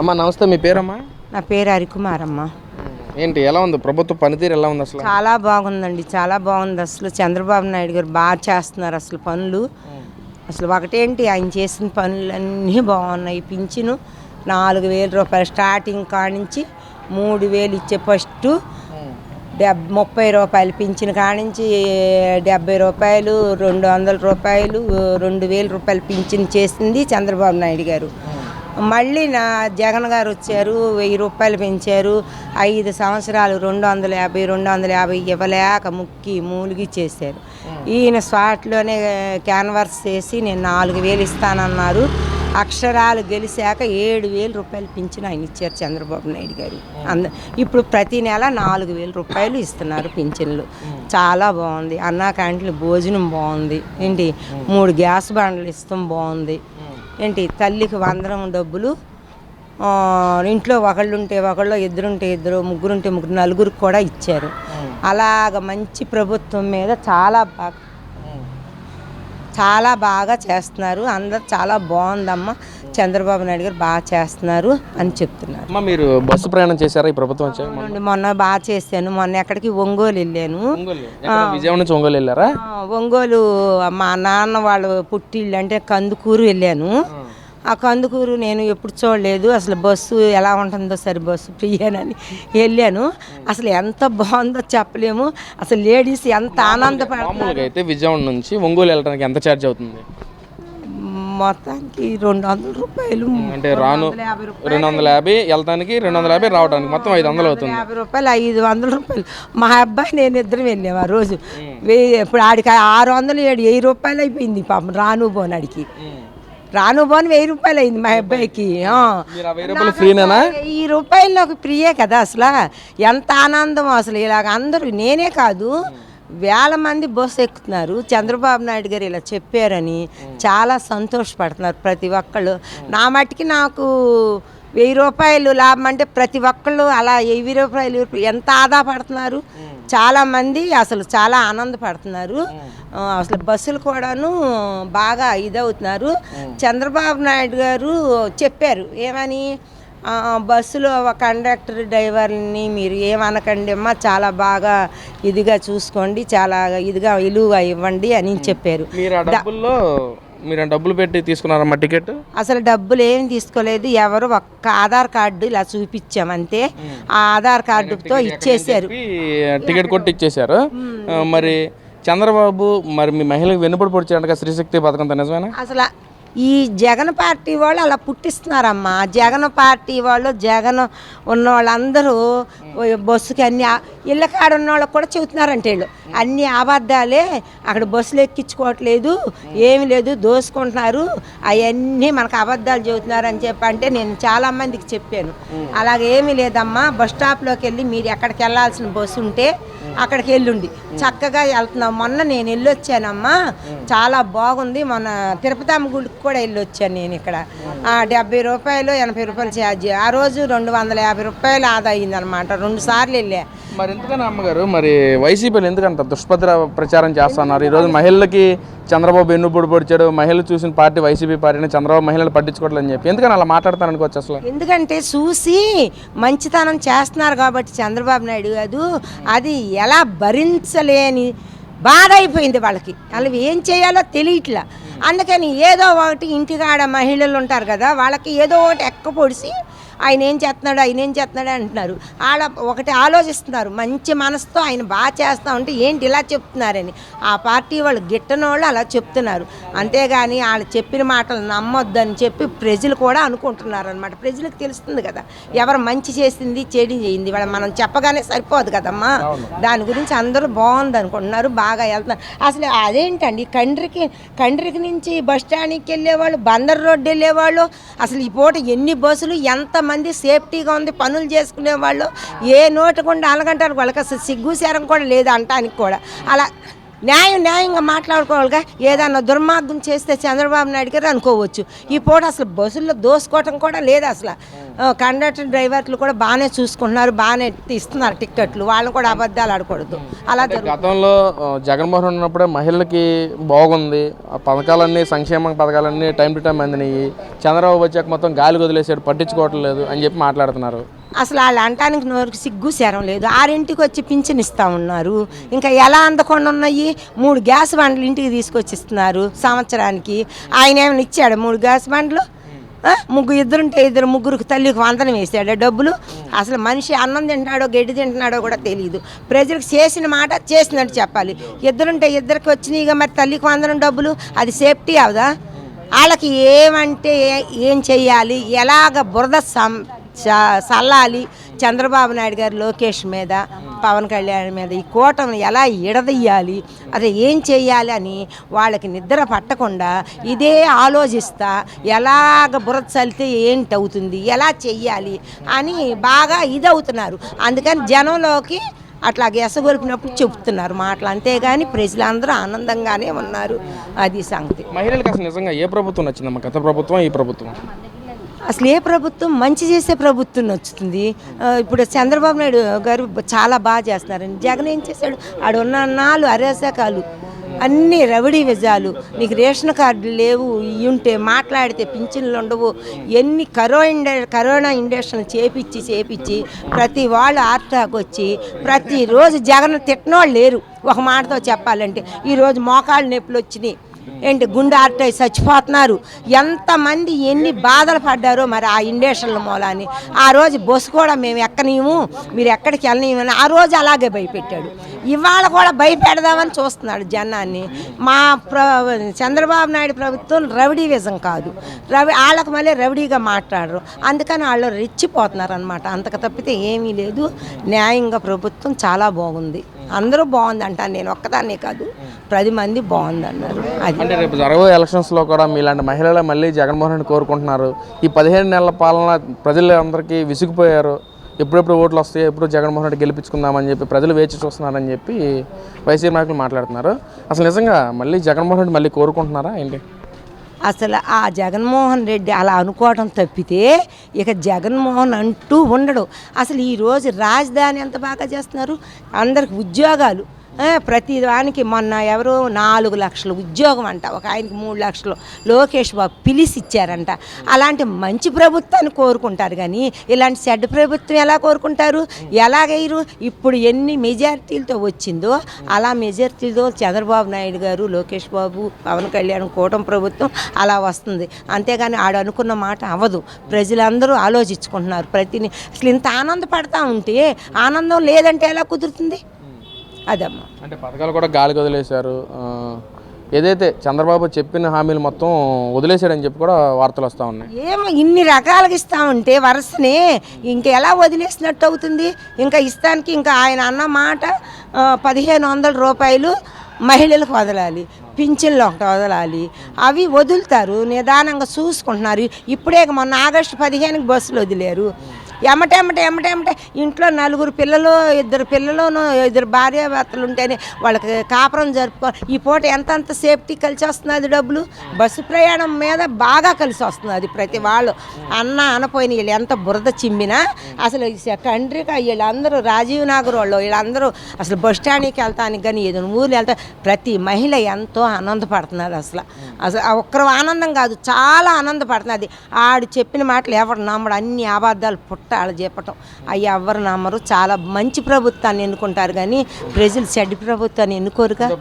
అమ్మా నమస్తే మీ పేరమ్మా? నా పేరు హరికుమారమ్మ ఏంటి ఎలా ఉంది? ప్రభుత్వ పనితీరు ఎలా ఉంది అసలు? చాలా బాగుందండి చాలా బాగుంది అసలు. చంద్రబాబు నాయుడు గారు బాగా చేస్తున్నారు అసలు పనులు. అసలు ఒకటేంటి ఆయన చేసిన పనులన్నీ బాగున్నాయి. పింఛను నాలుగు వేల రూపాయలు స్టార్టింగ్ కానించి మూడు వేలు ఇచ్చే ఫస్ట్ డెబ్ ముప్పై రూపాయలు పింఛన్ కానించి డెబ్బై రూపాయలు రెండు వందల రూపాయలు రెండు వేల రూపాయలు పింఛన్ చేసింది చంద్రబాబు నాయుడు గారు. మళ్ళీ నా జగన్ గారు వచ్చారు వెయ్యి రూపాయలు పెంచారు ఐదు సంవత్సరాలు రెండు వందల యాభై రెండు వందల యాభై ఇవ్వలేక ముక్కి మూలిగి చేశారు. ఈయన స్పాట్లోనే క్యాన్వర్స్ చేసి నేను నాలుగు వేలు ఇస్తానన్నారు. అక్షరాలు గెలిచాక ఏడు వేల రూపాయలు పింఛన్ ఆయన ఇచ్చారు చంద్రబాబు నాయుడు గారు. అంద ఇప్పుడు ప్రతి నెల నాలుగు వేల రూపాయలు ఇస్తున్నారు పింఛన్లు. చాలా బాగుంది. అన్నా క్యాంటీన్లు భోజనం బాగుంది. ఏంటి? మూడు గ్యాస్ బండ్లు ఇస్తాం బాగుంది. ఏంటి తల్లికి వందనం డబ్బులు ఇంట్లో ఒకళ్ళు ఉంటే ఒకళ్ళు ఇద్దరుంటే ఇద్దరు ముగ్గురుంటే ముగ్గురు నలుగురికి కూడా ఇచ్చారు. అలాగ మంచి ప్రభుత్వం మీద చాలా బాగా చాలా బాగా చేస్తున్నారు. అందరు చాలా బాగుందమ్మా. చంద్రబాబు నాయుడు గారు బాగా చేస్తున్నారు అని చెప్తున్నారు. అమ్మా మీరు బస్సు ప్రయాణం చేశారా? ఈ ప్రభుత్వం వచ్చాక మొన్న? అవునండి, మొన్న బాగా చేశాను. మొన్న ఎక్కడికి? ఒంగోలు వెళ్ళాను. ఒంగోలు ఎక్కడ? విజయవాడ నుంచి ఒంగోలు వెళ్ళారా? ఆ, ఒంగోలు మా నాన్న వాళ్ళు పుట్టిల్లు అంటే కందుకూరు వెళ్ళాను. ఆ. కందుకూరు నేను ఎప్పుడు చూడలేదు. అసలు బస్సు ఎలా ఉంటుందో సరే బస్సు ఫ్రీయేనని వెళ్ళాను. అసలు ఎంత బాగుందో చెప్పలేము. అసలు లేడీస్ ఎంత ఆనందపడ మామూలుగా అయితే విజయవాడ నుంచి ఒంగోలు వెళ్ళడానికి ఎంత ఛార్జ్ అవుతుంది? మొత్తానికి రెండు వందల రూపాయలు. అంటే రాను రెండు వందల యాభై వెళ్తానికి రెండు వందల యాభై రావడానికి మొత్తం ఐదు వందలు అవుతుంది యాభై రూపాయలు ఐదు వందల రూపాయలు. మా అబ్బాయి నేను ఇద్దరం వెళ్ళాము ఆ రోజు ఇప్పుడు ఆడికి ఆరు వందలు ఏడు వెయ్యి రూపాయలు అయిపోయింది పాపం రాను బోనాడికి రాను బోన్ వెయ్యి రూపాయలు అయింది మా అబ్బాయికి. వెయ్యి రూపాయలు నాకు ప్రియే కదా అసలు. ఎంత ఆనందం అసలు ఇలాగ అందరూ నేనే కాదు. వేల మంది బస్సు ఎక్కుతున్నారు. చంద్రబాబు నాయుడు గారు ఇలా చెప్పారని చాలా సంతోషపడుతున్నారు ప్రతి ఒక్కళ్ళు. నా మట్టికి నాకు వెయ్యి రూపాయలు లాభం అంటే ప్రతి ఒక్కళ్ళు అలా వెయ్యి రూపాయలు ఎంత ఆదా పడుతున్నారు చాలా మంది అసలు చాలా ఆనందపడుతున్నారు. అసలు బస్సులు కూడాను బాగా ఇదవుతున్నారు. చంద్రబాబు నాయుడు గారు చెప్పారు. ఏమని? బస్సులో ఒక కండక్టర్ డ్రైవర్ని మీరు ఏమనకండి అమ్మా చాలా బాగా ఇదిగా చూసుకోండి చాలా ఇదిగా విలువగా ఇవ్వండి అని చెప్పారు. మీరు డబ్బుల్లో డబ్బులు పెట్టి తీసుకున్నారమ్మా టికెట్? అసలు డబ్బులు ఏం తీసుకోలేదు ఎవరు ఒక్క ఆధార్ కార్డు ఇలా చూపించాం అంతే ఆ ఆధార్ కార్డుతో ఇచ్చేసారు టికెట్ కొట్టి ఇచ్చేశారు. ఆ, మరి చంద్రబాబు మరి మీ మహిళలకు వెన్నుపడి పొడిచారంట శ్రీశక్తి పథకం నిజమేనా? అసలు ఈ జగన్ పార్టీ వాళ్ళు అలా పుట్టిస్తున్నారమ్మా. జగన్ పార్టీ వాళ్ళు జగన్ ఉన్న వాళ్ళందరూ బస్సుకి అన్ని ఇళ్ళ కాడ ఉన్న వాళ్ళకి కూడా చెబుతున్నారంటే వీళ్ళు. అన్ని అబద్ధాలే అక్కడ బస్సులు ఎక్కించుకోవట్లేదు ఏమి లేదు దోసుకుంటున్నారు. అవన్నీ మనకు అబద్ధాలు చెబుతున్నారు అని చెప్పి అంటే నేను చాలా మందికి చెప్పాను. అలాగేమీ లేదమ్మా బస్ స్టాప్లోకి వెళ్ళి మీరు ఎక్కడికి వెళ్ళాల్సిన బస్సు ఉంటే అక్కడికి వెళ్ళుండి. చక్కగా వెళ్తున్నాం. మొన్న నేను వెళ్ళొచ్చానమ్మా. చాలా బాగుంది. మొన్న తిరుపతి అమ్మ గుడికి కూడా వెళ్ళొచ్చాను నేను ఇక్కడ. ఆ, డెబ్బై రూపాయలు ఎనభై రూపాయలు ఛార్జ్ ఆ రోజు రెండు వందల యాభై రూపాయలు ఆదా అయిందనమాట రెండు సార్లు వెళ్ళా. మరి ఎందుకని అమ్మగారు? మరి వైసీపీలు ఎందుకంత దుష్భద్ర ప్రచారం చేస్తున్నారు? ఈరోజు మహిళలకి చంద్రబాబు ఎన్నుపొడి పొడిచాడు. మహిళలు చూసిన పార్టీ వైసీపీ పార్టీని చంద్రబాబు మహిళలు పట్టించుకోవట్లేదు అని చెప్పి. ఎందుకని అలా మాట్లాడతారు అనుకోవచ్చు అసలు? ఎందుకంటే చూసి మంచితనం చేస్తున్నారు కాబట్టి చంద్రబాబు నాయుడు గారు అది ఎలా భరించలేని బాధ అయిపోయింది వాళ్ళకి. వాళ్ళు ఏం చేయాలో తెలియట్లా. అందుకని ఏదో ఒకటి ఇంటికాడ మహిళలు ఉంటారు కదా వాళ్ళకి ఏదో ఒకటి ఎక్క పొడిసి ఆయన ఏం చేస్తున్నాడు ఆయన ఏం చేస్తున్నాడు అంటున్నారు. వాళ్ళ ఒకటి ఆలోచిస్తున్నారు మంచి మనసుతో ఆయన బాగా చేస్తా ఉంటే ఏంటి ఇలా చెప్తున్నారని. ఆ పార్టీ వాళ్ళు గిట్టని వాళ్ళు అలా చెప్తున్నారు. అంతేగాని వాళ్ళు చెప్పిన మాటలు నమ్మొద్దని చెప్పి ప్రజలు కూడా అనుకుంటున్నారు అనమాట ప్రజలకు తెలుస్తుంది కదా ఎవరు మంచి చేసింది చెడు చేయింది. వాళ్ళ మనం చెప్పగానే సరిపోదు కదమ్మా. దాని గురించి అందరూ బాగుంది అనుకుంటున్నారు బాగా వెళ్తున్నారు. అసలు అదేంటండి కండ్రికి కండ్రికి నుంచి బస్ స్టాండ్కి వెళ్ళేవాళ్ళు బందర్ రోడ్డు వెళ్ళేవాళ్ళు అసలు ఈ పూట ఎన్ని బస్సులు మంది సేఫ్టీగా ఉంది పనులు చేసుకునే వాళ్ళు ఏ నోటు గుండా అలగంటారు. వాళ్ళకి అసలు సిగ్గు శరం కూడా లేదు అంటానికి కూడా. అలా న్యాయం న్యాయంగా మాట్లాడుకోవాలిగా. ఏదన్నా దుర్మార్గం చేస్తే చంద్రబాబు నాయుడు గారు అనుకోవచ్చు. ఈ పూట అసలు బస్సుల్లో దోసుకోవటం కూడా లేదు అసలు. కండక్టర్ డ్రైవర్లు కూడా బాగానే చూసుకుంటున్నారు బాగానే ఇస్తున్నారు టిక్కెట్లు. వాళ్ళని కూడా అబద్ధాలు ఆడకూడదు. అలా గతంలో జగన్మోహన్ ఉన్నప్పుడే మహిళలకి బాగుంది. ఆ పథకాలన్నీ సంక్షేమ పథకాలన్నీ టైం టు టైం అందినాయి. చంద్రబాబు వచ్చాక మొత్తం గాలి వదిలేసాడు పట్టించుకోవట్లేదు అని చెప్పి మాట్లాడుతున్నారు. అసలు వాళ్ళు అంటానికి నోరుకి సిగ్గు శరం లేదు. ఆరింటికి వచ్చి పింఛన్ ఇస్తా ఉన్నారు. ఇంకా ఎలా అందకుండా ఉన్నాయి? మూడు గ్యాస్ బండ్లు ఇంటికి తీసుకొచ్చి ఇస్తున్నారు సంవత్సరానికి. ఆయన ఏమైనా ఇచ్చాడు మూడు గ్యాస్ బండ్లు? ముగ్గురు ఇద్దరుంటే ఇద్దరు ముగ్గురికి తల్లికి వందనం వేసాడు డబ్బులు? అసలు మనిషి అన్నం తింటున్నాడో గడ్డి తింటున్నాడో కూడా తెలియదు. ప్రజలకు చేసిన మాట చేసినట్టు చెప్పాలి. ఇద్దరుంటే ఇద్దరికి వచ్చినాయిగా మరి తల్లికి వందనం డబ్బులు? అది సేఫ్టీ అవదా? వాళ్ళకి ఏమంటే ఏం చెయ్యాలి? ఎలాగ బురద సం చల్లాలి చంద్రబాబు నాయుడు గారు లోకేష్ మీద పవన్ కళ్యాణ్ మీద ఈ కూటమిని ఎలా ఎడదయ్యాలి అదే ఏం చేయాలి అని వాళ్ళకి నిద్ర పట్టకుండా ఇదే ఆలోచిస్తా ఎలాగ బురద చల్లితే ఏంటి అవుతుంది ఎలా చెయ్యాలి అని బాగా ఇదవుతున్నారు. అందుకని జనంలోకి అట్లా ఎసగొలిపినప్పుడు చెప్తున్నారు మాటలు. అంతేగాని ప్రజలందరూ ఆనందంగానే ఉన్నారు. అది సంగతి. మహిళలకు అసలు నిజంగా ఏ ప్రభుత్వం నచ్చిందమ్మా? గత ప్రభుత్వం ఈ ప్రభుత్వం? అసలు ఏ ప్రభుత్వం మంచి చేసే ప్రభుత్వం నచ్చుతుంది? ఇప్పుడు చంద్రబాబు నాయుడు గారు చాలా బాగా చేస్తున్నారండి. జగన్ ఏం చేశాడు? ఆడున్న నాలుగు అరేసకాలు అన్ని రవిడీ విజాలు నీకు రేషన్ కార్డులు లేవు ఉంటే మాట్లాడితే పింఛన్లు ఉండవు. ఎన్ని కరో ఇండ కరోనా ఇండక్షన్ చేపించి చేపించి ప్రతి వాళ్ళు ఆర్టాక్ వచ్చి ప్రతిరోజు జగన్ తిట్టనోళ్ళు లేరు. ఒక మాటతో చెప్పాలంటే ఈరోజు మోకాళ్ళు నొప్పులు వచ్చినాయి. ఏంటి గుండె ఆర్టై చచ్చిపోతున్నారు. ఎంతమంది ఎన్ని బాధలు పడ్డారో మరి ఆ ఇండేషన్ల మూలాన్ని. ఆ రోజు బస్సు కూడా మేము ఎక్కనీయము మీరు ఎక్కడికి వెళ్ళనీయమని ఆ రోజు అలాగే భయపెట్టాడు. ఇవాళ కూడా భయపెడదామని చూస్తున్నాడు జనాన్ని. మా ప్ర చంద్రబాబు నాయుడు ప్రభుత్వం రవిడీవిజం కాదు. రవి వాళ్ళకి మళ్ళీ రవిడీగా మాట్లాడరు. అందుకని వాళ్ళు రెచ్చిపోతున్నారు అనమాట అంతకు తప్పితే ఏమీ లేదు. న్యాయంగా ప్రభుత్వం చాలా బాగుంది. అందరూ బాగుంది అంటాను నేను ఒక్కదాన్నే కాదు. పది మంది బాగుంది అన్నారు అది. అంటే రేపు జరగబోయే ఎలక్షన్స్లో కూడా మీలాంటి మహిళలు మళ్ళీ జగన్మోహన్ రెడ్డి కోరుకుంటున్నారు. ఈ పదిహేను నెలల పాలన ప్రజలందరికీ విసిగిపోయారు. ఎప్పుడెప్పుడు ఓట్లు వస్తాయి ఎప్పుడు జగన్మోహన్ రెడ్డి గెలిపించుకుందామని చెప్పి ప్రజలు వేచి చూస్తున్నారని చెప్పి వైసీపీ నాయకులు మాట్లాడుతున్నారు. అసలు నిజంగా మళ్ళీ జగన్మోహన్ రెడ్డి మళ్ళీ కోరుకుంటున్నారా ఏంటి? అసలు ఆ జగన్మోహన్ రెడ్డి అలా అనుకోవడం తప్పితే ఇక జగన్మోహన్ అంటూ ఉండడు. అసలు ఈరోజు రాజధాని ఎంత బాగా చేస్తున్నారు? అందరికి ఉద్యోగాలు ప్రతి దానికి మొన్న ఎవరు నాలుగు లక్షలు ఉద్యోగం అంట. ఒక ఆయనకి మూడు లక్షలు. లోకేష్ బాబు పిలిచి ఇచ్చారంట అలాంటి మంచి ప్రభుత్వాన్ని కోరుకుంటారు కానీ ఇలాంటి చెడ్డ ప్రభుత్వం ఎలా కోరుకుంటారు? ఎలాగైరు ఇప్పుడు ఎన్ని మెజారిటీలతో వచ్చిందో అలా మెజార్టీలతో చంద్రబాబు నాయుడు గారు లోకేష్ బాబు పవన్ కళ్యాణ్ కూటమి ప్రభుత్వం అలా వస్తుంది. అంతేగాని ఆడు అనుకున్న మాట అవ్వదు. ప్రజలందరూ ఆలోచించుకుంటున్నారు. ప్రతిని అసలు ఇంత ఆనందపడతా ఉంటే ఆనందం లేదంటే ఎలా కుదురుతుంది? అదమ్మా. అంటే పథకాలు కూడా గాలికి వదిలేశారు. ఏదైతే చంద్రబాబు చెప్పిన హామీలు మొత్తం వదిలేశాడని చెప్పి కూడా వార్తలు వస్తూ ఉన్నాయి. ఏమో ఇన్ని రకాలుగా ఇస్తా ఉంటే వరుసనే ఇంక ఎలా వదిలేసినట్టు అవుతుంది? ఇంకా ఇస్తానికి ఇంకా ఆయన అన్న మాట పదిహేను వందల రూపాయలు మహిళలకు వదలాలి పింఛన్లు ఒకటి వదలాలి. అవి వదులుతారు నిదానంగా చూసుకుంటున్నారు. ఇప్పుడే మొన్న ఆగస్టు పదిహేనుకి బస్సులు వదిలేరు. ఎమ్మటెమ్మట ఎమ్మటెమ్మట ఇంట్లో నలుగురు పిల్లలు ఇద్దరు పిల్లలు ఇద్దరు భార్యాభర్తలు ఉంటేనే వాళ్ళకి కాపురం జరుపుకో ఈ పూట ఎంతంత సేఫ్టీ కలిసి వస్తున్నది డబ్బులు? బస్సు ప్రయాణం మీద బాగా కలిసి వస్తున్నది ప్రతి వాళ్ళు. అన్న అనపోయిన వీళ్ళు ఎంత బురద చిమ్మినా అసలు కండ్రిక వీళ్ళందరూ రాజీవ్ నగర్ వాళ్ళు వీళ్ళందరూ అసలు బస్ స్టాండ్కి వెళ్తానికి కానీ ఏదైనా ఊర్లు వెళ్తా ప్రతి మహిళ ఎంతో ఆనందపడుతున్నది అసలు. అసలు ఆ ఒక్కరు ఆనందం కాదు చాలా ఆనందపడుతున్నది. ఆడు చెప్పిన మాటలు ఎవరు నమ్మడు. అన్ని అబద్ధాలు పుట్ట వాళ్ళు చెప్పటం అవి ఎవరు నమ్మరు. చాలా మంచి ప్రభుత్వాన్ని ఎన్నుకుంటారు కానీ ప్రజలు చెడ్డ ప్రభుత్వాన్ని ఎన్నుకోరుగా?